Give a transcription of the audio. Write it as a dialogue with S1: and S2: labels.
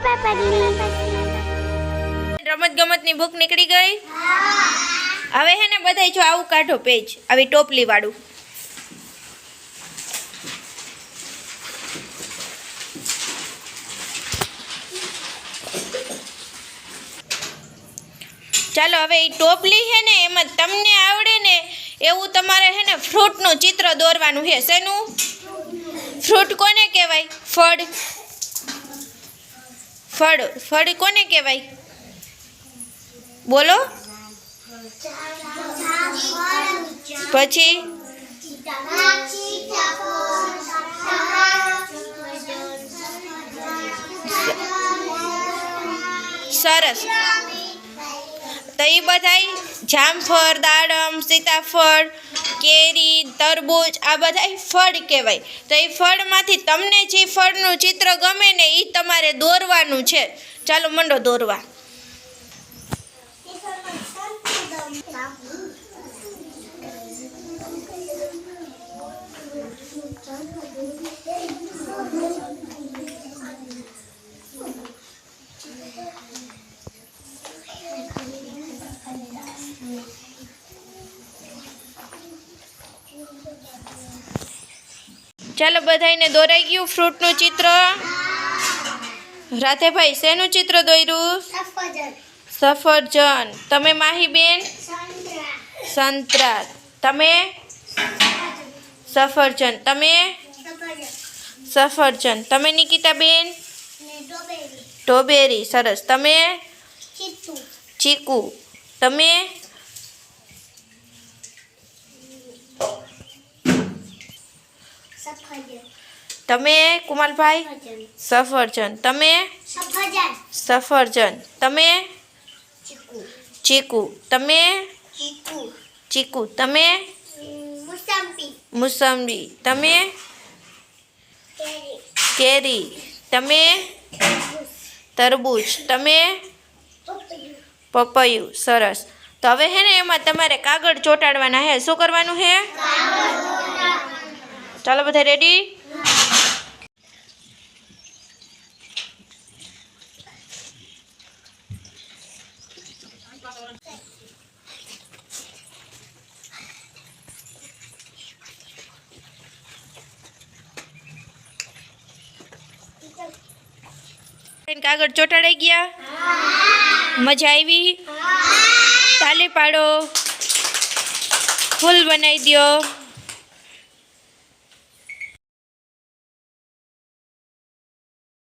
S1: રમત ગમતની બુક નીકળી ગઈ હવે હે ને બધાય જો આવું કાઢો પેજ આવી ટોપલી વાળું ચાલો હવે એ ટોપલી હે ને એમાં તમને આવડે ને એવું તમારે છે ને ફ્રૂટનું ચિત્ર દોરવાનું છે શેનું ફ્રૂટ કોને કહેવાય ફળ फड़ फड़ को कहवाई बोलो पची सरस तई बधाई જામફળ દાડમ સીતાફળ કેરી તરબૂચ આ બધા ફળ કહેવાય તો એ ફળમાંથી તમને જે ફળનું ચિત્ર ગમે ને એ તમારે દોરવાનું છે ચાલો મંડો દોરવા ચાલો બધાને દોરાઈ ગયું ફ્રૂટનું ચિત્ર રાધેભાઈ શેનું ચિત્ર દોર્યું સફરજન તમે માહી બેન સંતરા તમે સફરજન તમે સફરજન તમે નિકિતાબેન ટોબેરી સરસ તમે ચીકુ તમે તમે કુમલભાઈ સફરજન તમે સફરજન સફરજન તમે ચીકુ ચીકુ તમે ચીકુ ચીકુ તમે મૂસંબી મૂસંબી તમે કેરી કેરી તમે તરબૂચ તમે પપૈયું સરસ તો હવે હે ને એમાં તમારે કાગળ ચોટાડવાના હે શું કરવાનું હે કાગળ चलो बधाई रेडी कागज चोटाड़ी गया मजा आई ताले पाड़ो फूल बनाई दियो